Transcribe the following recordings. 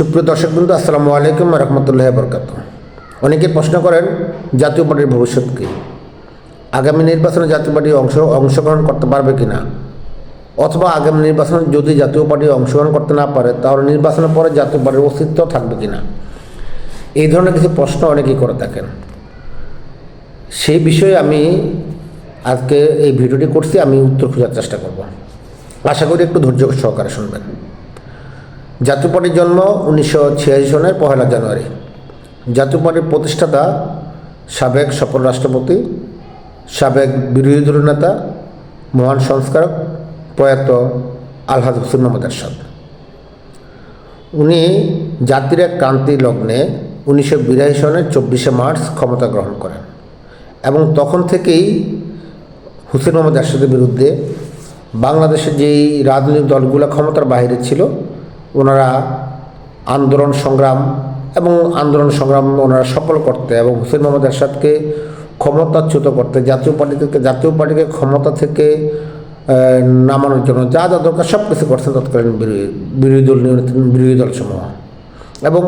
সুপ্রিয় দর্শক বন্ধু, আসসালামু আলাইকুম রহমতুল্লাহ বরকাত অনেকে প্রশ্ন করেন, জাতীয় পার্টির ভবিষ্যৎ কী? আগামী নির্বাচনে জাতীয় পার্টি অংশ, অংশগ্রহণ করতে পারবে কি না অথবা আগামী নির্বাচনে যদি জাতীয় পার্টি অংশগ্রহণ করতে না পারে, তাহলে নির্বাচনের পরে জাতীয় পার্টির অস্তিত্ব থাকবে কি না এই ধরনের কিছু প্রশ্ন অনেকেই করে থাকেন। সেই বিষয়ে আমি আজকে এই ভিডিওটি করছি, আমি উত্তর খোঁজার চেষ্টা করব। আশা করি একটু ধৈর্য সহকারে শুনবেন। জাতীয় জন্ম উনিশশো ছিয়াশি সনের পহেলা জানুয়ারি। জাতীয় পার্টির প্রতিষ্ঠাতা সাবেক সফল রাষ্ট্রপতি, সাবেক বিরোধী দলীয় নেতা, মহান সংস্কারক প্রয়াত আলহাজ হুসেন মোহাম্মদ এরশাদ। উনি জাতির এক ক্রান্তি লগ্নে উনিশশো বিরাশি সনের চব্বিশে মার্চ ক্ষমতা গ্রহণ করেন এবং তখন থেকেই হুসেন মোহাম্মদ এরশাদের বিরুদ্ধে বাংলাদেশের যেই রাজনৈতিক দলগুলো ক্ষমতার বাইরে ছিল ওনারা আন্দোলন সংগ্রাম এবং আন্দোলন সংগ্রাম ওনারা সফল করতে এবং হুসেন মোহাম্মদ এরশাদকে ক্ষমতাচ্যুত করতে, জাতীয় পার্টি থেকে, জাতীয় পার্টিকে ক্ষমতা থেকে নামানোর জন্য যা যা দরকার সব কিছু করছেন তৎকালীন বিরোধী দল বিরোধী দলসমূহ। এবং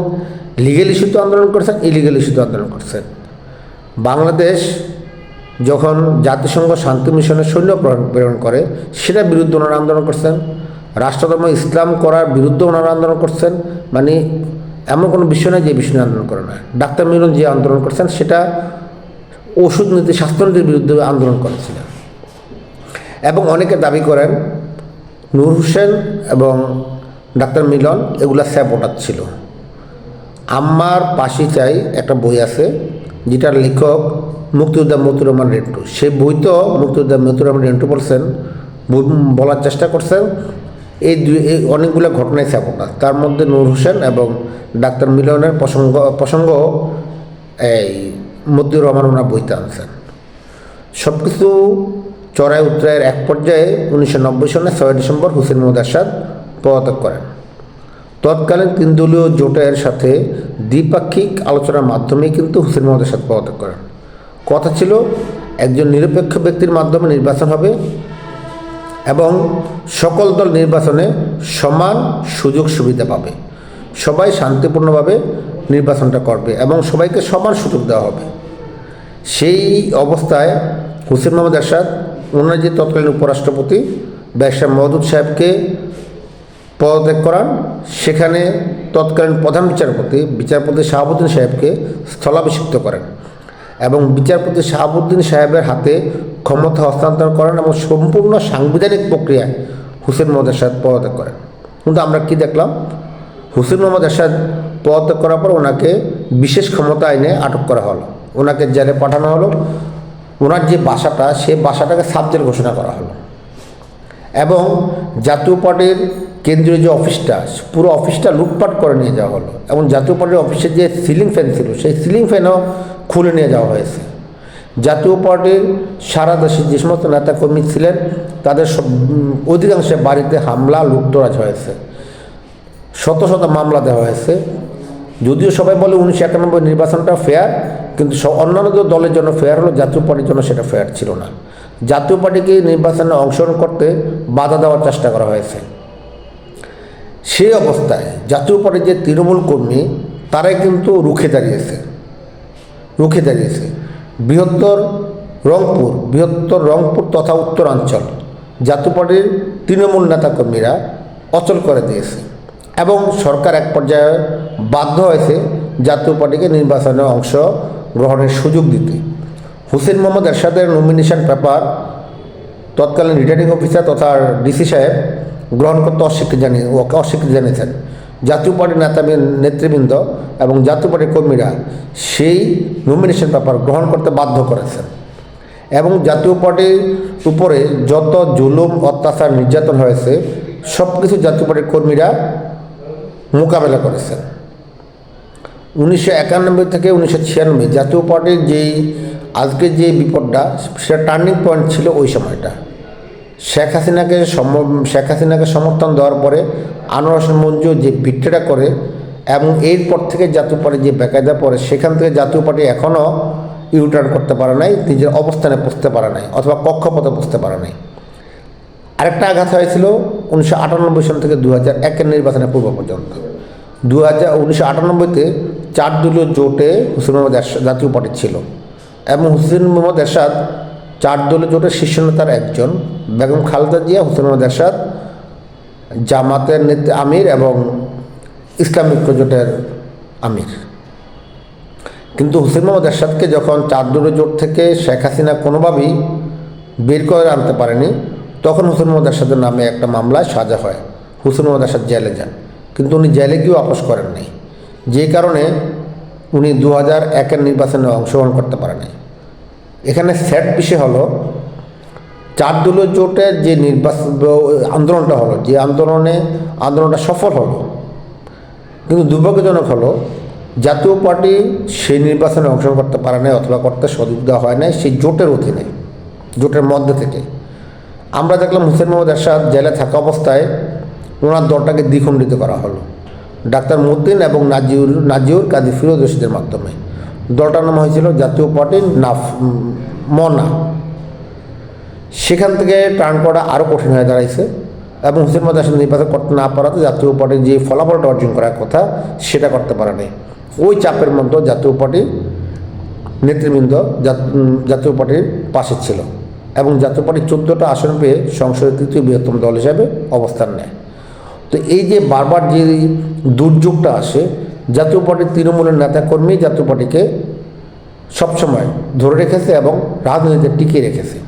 লিগেল ইস্যুতে আন্দোলন করছেন ইলিগেল ইস্যুতে আন্দোলন করছেন। বাংলাদেশ যখন জাতিসংঘ শান্তি মিশনের সৈন্য প্রেরণ করে সেটা বিরুদ্ধে ওনারা আন্দোলন করছেন। রাষ্ট্রধর্ম ইসলাম করার বিরুদ্ধে ওনারা আন্দোলন করছেন মানে এমন কোনো বিষয় নেই যে বিষয় আন্দোলন করে না। ডাক্তার মিলন যে আন্দোলন করছেন, সেটা ওষুধ নীতি স্বাস্থ্যনীতির বিরুদ্ধে আন্দোলন করেছিলেন। এবং অনেকে দাবি করেন, নূর হোসেন এবং ডাক্তার মিলন এগুলা স্যাপোটার ছিল। আমার পাশে চাই একটা বই আছে, যেটার লেখক মুক্তিযোদ্ধা মতুর রহমান রেন্টু। সেই বই তো মুক্তিযোদ্ধা মতুর রহমান রেন্টু বলছেন, বলার চেষ্টা করছেন এই দুই অনেকগুলো ঘটনায় স্যাপোটা তার মধ্যে নূর হোসেন এবং ডাক্তার মিলনের প্রসঙ্গ প্রসঙ্গ, এই মতিউর রহমান ওনার বইতে আনছেন। সব কিছু চড়াই উত্তরায়ের এক পর্যায়ে উনিশশো নব্বই সনের ছয় ডিসেম্বর হুসেন মোহাম্মদ আসাদ পদত্যাগ করেন। তৎকালীন তিন দলীয় জোটের সাথে দ্বিপাক্ষিক আলোচনার মাধ্যমেই কিন্তু হুসেন মোহাম্মদ আসাদ পদত্যাগ করেন। কথা ছিল, একজন নিরপেক্ষ ব্যক্তির মাধ্যমে নির্বাচন হবে এবং সকল দল নির্বাচনে সমান সুযোগ সুবিধা পাবে। সবাই শান্তিপূর্ণভাবে নির্বাচনটা করবে এবং সবাইকে সমান সুযোগ দেওয়া হবে। সেই অবস্থায় হুসেন মোহাম্মদ এরশাদ ওনার যে তৎকালীন উপরাষ্ট্রপতি ব্যবসা মহদুদ সাহেবকে পদত্যাগ করান। সেখানে তৎকালীন প্রধান বিচারপতি বিচারপতি শাহাবুদ্দিন সাহেবকে স্থলাভিষিক্ত করেন। এবং বিচারপতি শাহাবুদ্দিন সাহেবের হাতে ক্ষমতা হস্তান্তর করেন এবং সম্পূর্ণ সাংবিধানিক প্রক্রিয়ায় হুসেন মোহাম্মদ এরশাদ পদত্যাগ করেন। কিন্তু আমরা কি দেখলাম? হুসেন মোহাম্মদ এরশাদ পদত্যাগ করার পর ওনাকে বিশেষ ক্ষমতা আইনে আটক করা হলো। ওনাকে জেলে পাঠানো হলো। ওনার যে বাসাটা সে বাসাটাকে সাবজেক্ট ঘোষণা করা হলো। এবং জাতীয় পার্টির কেন্দ্রীয় যে অফিসটা, পুরো অফিসটা লুটপাট করে নিয়ে যাওয়া হলো। এবং জাতীয় পার্টির অফিসের যে সিলিং ফ্যান ছিল, সেই সিলিং ফ্যানও খুলে নিয়ে যাওয়া হয়েছে। জাতীয় পার্টির সারা দেশে যে সমস্ত নেতাকর্মী ছিলেন, তাদের অধিকাংশের বাড়িতে হামলা, লুটতরাজ হয়েছে। শত শত মামলা দেওয়া হয়েছে। যদিও সবাই বলে উনিশশো একানব্বই নির্বাচনটা ফেয়ার কিন্তু অন্যান্য দলের জন্য ফেয়ার হলো, জাতীয় পার্টির জন্য সেটা ফেয়ার ছিল না। জাতীয় পার্টিকে নির্বাচনে অংশগ্রহণ করতে বাধা দেওয়ার চেষ্টা করা হয়েছে। সেই অবস্থায় জাতীয় পার্টির যে তৃণমূল কর্মী, তারাই কিন্তু রুখে দাঁড়িয়েছে। রুখে দাঁড়িয়েছে। বৃহত্তর রংপুর বৃহত্তর রংপুর তথা উত্তরাঞ্চল জাতীয় তৃণমূল নেতাকর্মীরা অচল করে দিয়েছে এবং সরকার এক পর্যায়ে বাধ্য হয়েছে জাতীয় পার্টিকে নির্বাচনে অংশ গ্রহণের সুযোগ দিতে। হুসেন মোহাম্মদ এরশাদের নমিনেশন পেপার তৎকালীন রিটার্নিং অফিসার তথা ডিসি সাহেব গ্রহণ করতে অস্বীকৃতি জানিয়ে অস্বীকৃতি জানিয়েছেন। জাতীয় পার্টির নেতা নেতৃবৃন্দ এবং জাতীয় পার্টির কর্মীরা সেই নমিনেশন পেপার গ্রহণ করতে বাধ্য করেছেন। এবং জাতীয় পার্টির উপরে যত জুলুম, অত্যাচার, নির্যাতন হয়েছে সব কিছু জাতীয় পার্টির কর্মীরা মোকাবেলা করেছেন। উনিশশো একানব্বই থেকে উনিশশো ছিয়ানব্বই জাতীয় পার্টির যেই আজকে যে বিপদটা, সেটা টার্নিং পয়েন্ট ছিল ওই সময়টা। শেখ হাসিনাকে শেখ হাসিনাকে সমর্থন দেওয়ার পরে আনোয়ার হোসেন মঞ্জু যে ভিট্টেটা করে এবং এরপর থেকে জাতীয় পার্টি যে বেকায়দা পড়ে, সেখান থেকে জাতীয় পার্টি এখনও ইউটার্ন করতে পারে নাই, নিজের অবস্থানে পৌঁছতে পারে নাই, অথবা কক্ষপথে পৌঁছতে পারে নাই। আরেকটা আঘাত হয়েছিল উনিশশো আটানব্বই সাল থেকে দু হাজার একের নির্বাচনের পূর্ব পর্যন্ত। দু হাজার উনিশশো আটানব্বইতে চার দলীয় জোটে হুসেন মোহাম্মদ জাতীয় পার্টি ছিল এবং হুসেন মোহাম্মদ এরশাদ চার দলীয় জোটের শীর্ষ নেতার একজন। বেগম খালেদা জিয়া, হুসেন মোহাম্মদ এরশাদ জামাতের নেতা আমির এবং ইসলামিক জোটের আমির। কিন্তু হুসেন মোহাম্মদ এরশাদকে যখন চার দলীয় জোট থেকে শেখ হাসিনা কোনোভাবেই বের করে আনতে পারেনি, তখন হুসেন মোহাম্মদ এরশাদের নামে একটা মামলায় সাজা হয়। হুসেন মোহাম্মদ এরশাদ জেলে যান, কিন্তু উনি জেলে গিয়েও আপোষ করেন নাই। যে কারণে উনি দু হাজার একের নির্বাচনে অংশগ্রহণ করতে পারেনি এখানে স্যাড বিষয় হলো চার দলীয় জোটের যে নির্বাচন আন্দোলনটা হলো, যে আন্দোলনে, আন্দোলনটা সফল হলো, কিন্তু দুর্ভাগ্যজনক হলো, জাতীয় পার্টি সেই নির্বাচনে অংশগ্রহণ করতে পারে নাই অথবা করতে সুবিধা হয় নাই, সেই জোটের অধীনে, জোটের মধ্যে থেকে। আমরা দেখলাম হুসেন মোহাম্মদ এরশাদ জেলে থাকা অবস্থায় ওনার দলটাকে দ্বিখণ্ডিত করা হলো, ডাক্তার মুদ্দিন এবং নাজিউর নাজিউর কাজী ফিরোজ রশিদের মাধ্যমে। দলটার নাম হয়েছিল জাতীয় পার্টি নাফ মনা সেখান থেকে টার্ন করা আরও কঠিন হয়ে দাঁড়াইছে এবং হুসেন মোহাম্মদ এরশাদ নির্বাচন করতে না পারাতে জাতীয় পার্টির যে ফলাফলটা অর্জন করার কথা সেটা করতে পারেনি। ওই চাপের মধ্যে জাতীয় পার্টি নেতৃবৃন্দ জাতীয় পার্টির পাশে ছিল এবং জাতীয় পার্টি চোদ্দোটা আসন পেয়ে সংসদের তৃতীয় বৃহত্তম দল হিসাবে অবস্থান নেয়। তো এই যে বারবার যে দুর্যোগটা আসে, জাতীয় পার্টির তৃণমূলের নেতাকর্মী জাতীয় পার্টিকে সবসময় ধরে রেখেছে এবং রাজনীতিতে টিকিয়ে রেখেছে।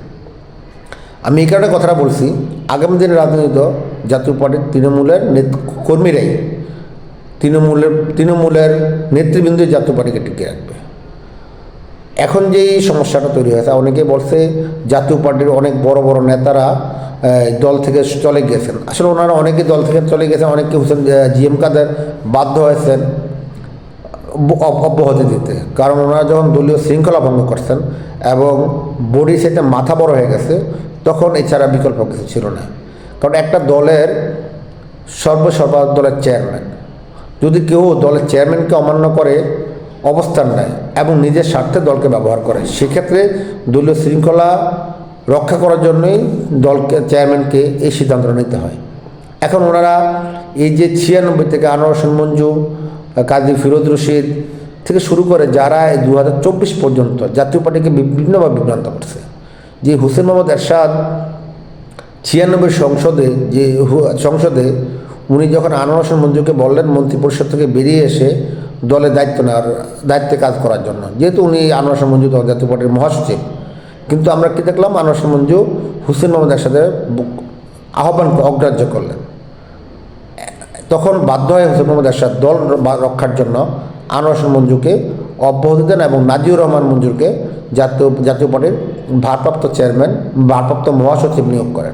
আমি এই কারণে কথাটা বলছি, আগামী দিনে রাজনীতিতে জাতীয় পার্টির তৃণমূলের কর্মীরাই তৃণমূলের তৃণমূলের নেতৃবৃন্দ জাতীয় পার্টিকে টিকিয়ে রাখবে। এখন যেই সমস্যাটা তৈরি হয়েছে, অনেকে বলছে জাতীয় পার্টির অনেক বড় বড় নেতারা দল থেকে চলে গেছেন। আসলে ওনারা অনেকে দল থেকে চলে গেছেন অনেকে হোসেন জিএম কাদের বাধ্য হয়েছেন অব- অব- অব্যাহতি দিতে। কারণ ওনারা যখন দলীয় শৃঙ্খলা ভঙ্গ করছেন এবং বডি সেটা মাথা বড় হয়ে গেছে তখন এছাড়া বিকল্প কিছু ছিল না। কারণ একটা দলের সর্বসর্বা দলের চেয়ারম্যান। যদি কেউ দলের চেয়ারম্যানকে অমান্য করে, অবস্থান নেয় এবং নিজের স্বার্থে দলকে ব্যবহার করে, সেক্ষেত্রে দলীয় শৃঙ্খলা রক্ষা করার জন্যই দলকে, চেয়ারম্যানকে এই সিদ্ধান্ত নিতে হয়। এখন ওনারা এই যে ছিয়ানব্বই থেকে আনোয়ার মঞ্জু, কাজী ফিরোজ রশিদ থেকে শুরু করে যারা দু পর্যন্ত জাতীয় পার্টিকে বিভিন্নভাবে বিভ্রান্ত করছে যে হুসেন মোহাম্মদ এরশাদ ছিয়ানব্বই সংসদে, যে সংসদে উনি যখন আনোয়ার মঞ্জুকে বললেন, মন্ত্রিপরিষদ থেকে বেরিয়ে এসে দলের দায়িত্ব নেওয়ার, দায়িত্বে কাজ করার জন্য। যেহেতু উনি আনোয়ার মঞ্জু দল জাতীয় পার্টির মহাসচিব, কিন্তু আমরা কি দেখলাম, আনোয়ার মঞ্জু হুসেন মোহাম্মদ এরশাদের আহ্বানকে অগ্রাহ্য করলেন। তখন বাধ্য হয়ে হোসেন মোহাম্মদ এরশাদ দল রক্ষার জন্য আনোয়ার মঞ্জুকে অব্যাহতি দেন এবং নাজিউর রহমান মঞ্জুরকে জাতীয় জাতীয় পার্টির ভারপ্রাপ্ত চেয়ারম্যান, ভারপ্রাপ্ত মহাসচিব নিয়োগ করেন।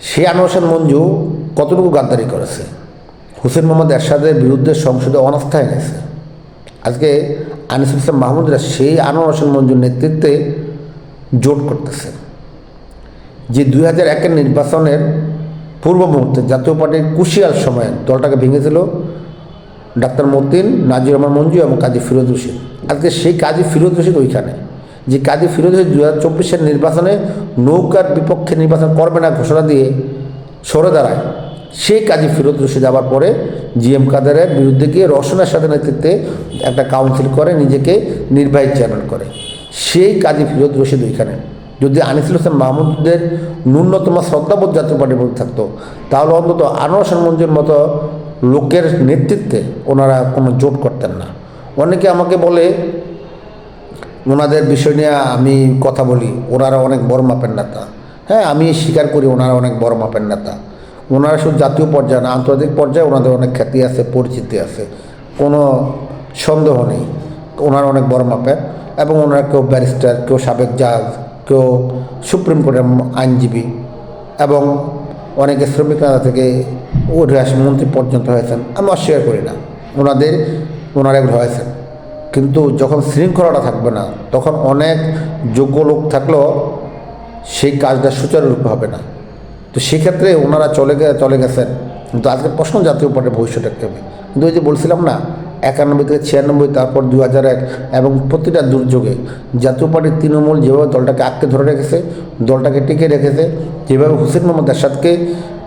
সেই আনোয়ার মঞ্জু কতটুকু গাদ্দারি করেছে? হুসেন মোহাম্মদ এরশাদের বিরুদ্ধে সংসদে অনাস্থা এনেছে। আজকে আনিসুল ইসলাম মাহমুদরা সেই আনোয়ার হোসেন মঞ্জুর নেতৃত্বে জোট করতেছে। যে দুই হাজার একের নির্বাচনের পূর্ব মুহূর্তে জাতীয় পার্টির কুশিয়াল সময়ে দলটাকে ভেঙেছিল ডাক্তার মতিন, নাজির রহমান মঞ্জু এবং কাজী ফিরোজ রশিদ। আজকে সেই কাজী ফিরোজ রশিদ ওইখানে। যে কাজী ফিরোজ দু হাজার চব্বিশের নির্বাচনে নৌকার বিপক্ষে নির্বাচন করবে না ঘোষণা দিয়ে সরে দাঁড়ায়। সেই কাজী ফিরোজ রশিদ আবার পরে জি এম কাদেরের বিরুদ্ধে গিয়ে রসনের সাথে নেতৃত্বে একটা কাউন্সিল করে, নিজেকে নির্বাহী চেয়ারম্যান করে। সেই কাজী ফিরোজ রশিদ ওইখানে। যদি আনিসুল হোসেন মাহমুদের ন্যূনতম শ্রদ্ধাবোধ জাতীয় পার্টির প্রতি থাকতো, তাহলে অন্তত আনোয়ার হোসেন মঞ্জুর মতো লোকের নেতৃত্বে ওনারা কোনো জোট করতেন না। অনেকে আমাকে বলে ওনাদের বিষয় নিয়ে আমি কথা বলি। ওনারা অনেক বড় মাপের নেতা। হ্যাঁ আমি স্বীকার করি ওনারা অনেক বড় মাপের নেতা। ওনারা শুধু জাতীয় পর্যায়ে না, আন্তর্জাতিক পর্যায়ে ওনাদের অনেক খ্যাতি আছে, পরিচিতি আছে। কোনো সন্দেহ নেই, ওনারা অনেক বড় মাপের এবং ওনারা কেউ ব্যারিস্টার, কেউ সাবেক জাজ, কেউ সুপ্রিম কোর্টের আইনজীবী এবং অনেকে শ্রমিক নেতা থেকে আসে, মন্ত্রী পর্যন্ত হয়েছেন। আমি অস্বীকার করি না। ওনাদের, ওনারা এগুলো হয়েছেন। কিন্তু যখন শৃঙ্খলাটা থাকবে না, তখন অনেক যোগ্য লোক থাকলেও সেই কাজটা সুচারুরূপে হবে না। তো সেক্ষেত্রে ওনারা চলে গে, চলে গেছেন। কিন্তু আজকে প্রশ্ন জাতীয় পার্টির ভবিষ্যৎ একটা হবে? কিন্তু ওই যে বলছিলাম না, একানব্বই থেকে ছিয়ানব্বই, তারপর দু হাজার এক এবং প্রতিটা দুর্যোগে জাতীয় পার্টির তৃণমূল যেভাবে দলটাকে আঁকতে ধরে রেখেছে, দলটাকে টিকে রেখেছে, যেভাবে হুসেন মোহাম্মদ এরশাদকে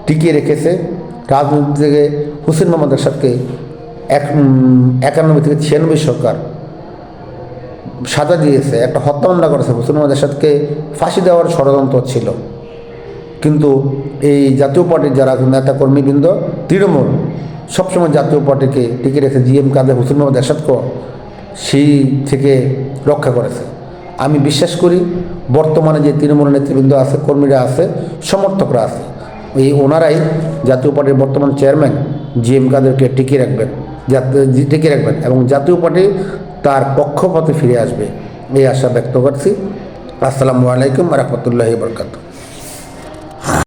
টিকিয়ে রেখেছে, রাজনীতি থেকে হুসেন মোহাম্মদ এরশাদকে এক একানব্বই থেকে ছিয়ানব্বই সরকার সাজা দিয়েছে, একটা হত্যা মামলা করেছে মোহাম্মদ এরশাদকে ফাঁসি দেওয়ার ষড়যন্ত্র ছিল। কিন্তু এই জাতীয় পার্টির যারা নেতা কর্মীবৃন্দ তৃণমূল, সবসময় জাতীয় পার্টিকে টিকে রেখে জিএম কাদের, হুসেন মোহাম্মদ এরশাদকে সেই থেকে রক্ষা করেছে। আমি বিশ্বাস করি, বর্তমানে যে তৃণমূল নেতৃবৃন্দ আছে, কর্মীরা আছে, সমর্থকরা আছে, এই ওনারাই জাতীয় পার্টির বর্তমান চেয়ারম্যান, জিএম কাদেরকে টিকিয়ে রাখবেন টিকিয়ে রাখবেন এবং জাতীয় পার্টি তার পক্ষপথে ফিরে আসবে। এই আশা ব্যক্ত করছি। আসসালামু আলাইকুম রহমতুল্লাহ বরকাতুহ।